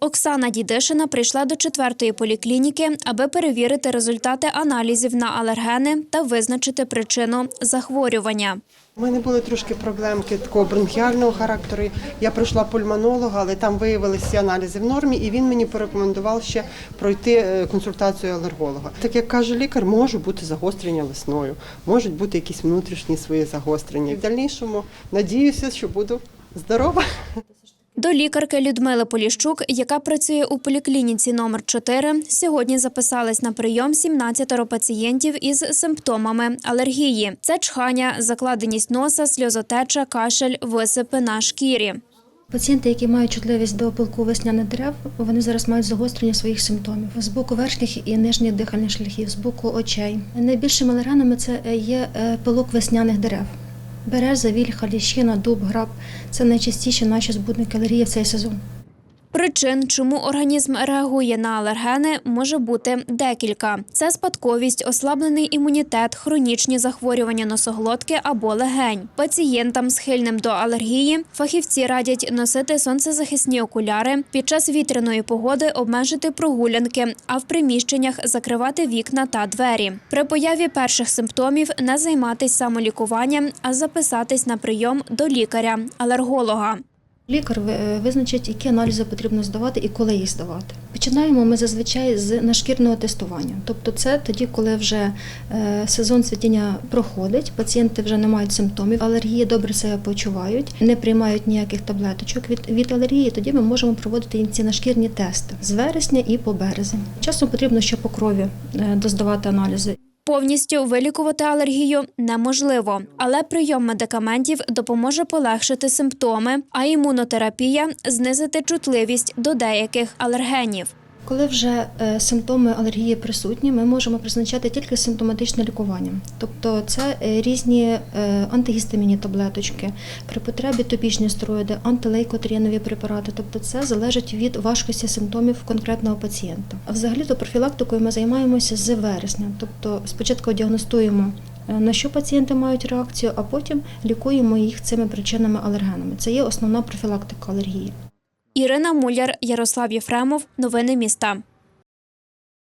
Оксана Дідишина прийшла до четвертої поліклініки, аби перевірити результати аналізів на алергени та визначити причину захворювання. У мене були трошки проблемки такого бронхіального характеру. Я пройшла пульмонолога, але там виявилися аналізи в нормі, і він мені порекомендував ще пройти е, консультацію алерголога. Так як каже лікар, може бути загострення весною, можуть бути якісь внутрішні свої загострення. І в дальнішому надіюся, що буду здорова. До лікарки Людмили Поліщук, яка працює у поліклініці номер 4, сьогодні записались на прийом 17 пацієнтів із симптомами алергії. Це чхання, закладеність носа, сльозотеча, кашель, висипи на шкірі. Пацієнти, які мають чутливість до пилку весняних дерев, вони зараз мають загострення своїх симптомів з боку верхніх і нижніх дихальних шляхів, з боку очей. Найбільшими алергенами це є е, пилок весняних дерев. Береза, вільха, ліщина, дуб, граб це найчастіші наші збудники алергії в цей сезон. Причин, чому організм реагує на алергени, може бути декілька: це спадковість, ослаблений імунітет, хронічні захворювання носоглотки або легень. Пацієнтам, схильним до алергії, фахівці радять носити сонцезахисні окуляри, під час вітряної погоди обмежити прогулянки, а в приміщеннях закривати вікна та двері. При появі перших симптомів не займатись самолікуванням, а записатись на прийом до лікаря-алерголога. Лікар визначить, які аналізи потрібно здавати і коли їх здавати. Починаємо ми зазвичай з нашкірного тестування. Тобто, це тоді, коли вже е, сезон цвітіння проходить, пацієнти вже не мають симптомів алергії, добре себе почувають, не приймають ніяких таблеточок від, від алергії. Тоді ми можемо проводити їм ці нашкірні тести з вересня і по березень. Часом потрібно ще по крові е, доздавати аналізи. Повністю вилікувати алергію неможливо, але прийом медикаментів допоможе полегшити симптоми, а імунотерапія знизити чутливість до деяких алергенів. Коли вже е, симптоми алергії присутні, ми можемо призначати тільки симптоматичне лікування. Тобто це е, різні е, антигістамінні таблеточки, при потребі топічні стероїди, антилейкотрінові препарати. Тобто це залежить від важкості симптомів конкретного пацієнта. А взагалі то профілактикою ми займаємося з вересня. Тобто спочатку діагностуємо. На що пацієнти мають реакцію, а потім лікуємо їх цими причинами алергенами. Це є основна профілактика алергії. Ірина Муляр, Ярослав Єфремов. Новини міста.